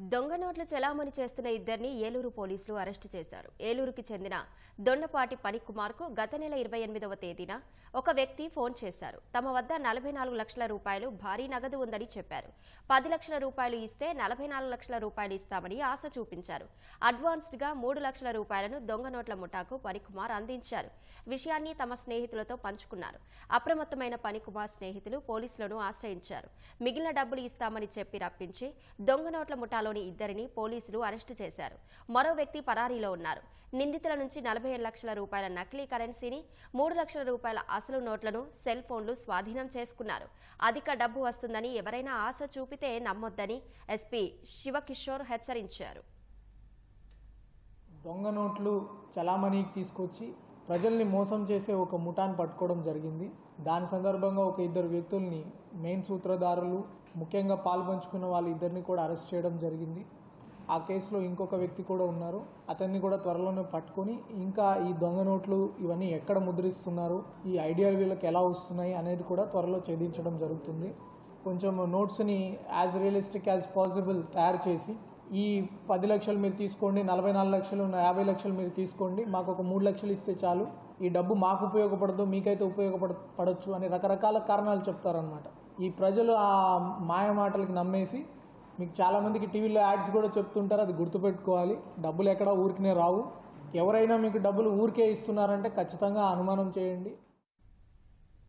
దొంగ నోట్లు చెలామణి చేస్తున్న ఇద్దరిని ఏలూరు పోలీసులు అరెస్టు చేశారు. ఏలూరుకి చెందిన దొండపాటి పనికుమార్కు గత నెల ఇరవై ఎనిమిదవ తేదీన ఒక వ్యక్తి ఫోన్ చేశారు. తమ వద్ద నలభై నాలుగు లక్షల రూపాయలు భారీ నగదు ఉందని చెప్పారు. పది లక్షల రూపాయలు ఇస్తే నలభై నాలుగు లక్షల రూపాయలు ఇస్తామని ఆశ చూపించారు. అడ్వాన్స్డ్గా మూడు లక్షల రూపాయలను దొంగ నోట్ల ముఠాకు పనికుమార్ అందించారు. విషయాన్ని తమ స్నేహితులతో పంచుకున్నారు. అప్రమత్తమైన పనికుమార్ స్నేహితులు పోలీసులను ఆశ్రయించారు. మిగిలిన డబ్బులు ఇస్తామని చెప్పి రప్పించి దొంగ నోట్ల ముఠాలు జిల్లాలోని ఇద్దరిని పోలీసులు అరెస్టు చేశారు. మరో వ్యక్తి పరారీలో ఉన్నారు. నిందితుల నుంచి నలభై ఏడు లక్షల రూపాయల నకిలీ కరెన్సీని మూడు లక్షల రూపాయల అసలు నోట్లను సెల్ ఫోన్లు స్వాధీనం చేసుకున్నారు. అధిక డబ్బు వస్తుందని ఎవరైనా ఆశ చూపితే నమ్మొద్దని ఎస్పీ శివకిషోర్ హెచ్చరించారు. దొంగ నోట్లు చలామణికి తీసుకొచ్చి ప్రజల్ని మోసం చేసే ఒక ముఠాన్ని పట్టుకోవడం జరిగింది. దాని సందర్భంగా ఒక ఇద్దరు వ్యక్తుల్ని మెయిన్ సూత్రధారులు ముఖ్యంగా పాల్పంచుకున్న వాళ్ళ ఇద్దరిని కూడా అరెస్ట్ చేయడం జరిగింది. ఆ కేసులో ఇంకొక వ్యక్తి కూడా ఉన్నారు. అతన్ని కూడా త్వరలోనే పట్టుకొని ఇంకా ఈ దొంగ నోట్లు ఇవన్నీ ఎక్కడ ముద్రిస్తున్నారు ఈ ఐడియాలు వీళ్ళకి ఎలా వస్తున్నాయి అనేది కూడా త్వరలో ఛేదించడం జరుగుతుంది. కొంచెం నోట్స్ని యాజ్ రియలిస్టిక్ యాజ్ పాసిబుల్ తయారు చేసి ఈ పది లక్షలు మీరు తీసుకోండి నలభై నాలుగు లక్షలు ఉన్న యాభై లక్షలు మీరు తీసుకోండి మాకు ఒక మూడు లక్షలు ఇస్తే చాలు. ఈ డబ్బు మాకు ఉపయోగపడదు మీకైతే ఉపయోగపడ పడవచ్చు అని రకరకాల కారణాలు చెప్తారనమాట ఈ ప్రజలు ఆ మాయ మాటలకి నమ్మేసి మీకు చాలామందికి టీవీలో యాడ్స్ కూడా చెప్తుంటారు అది గుర్తుపెట్టుకోవాలి. డబ్బులు ఎక్కడా ఊరికనే రావు. ఎవరైనా మీకు డబ్బులు ఊరికే ఇస్తున్నారంటే ఖచ్చితంగా అనుమానం చేయండి.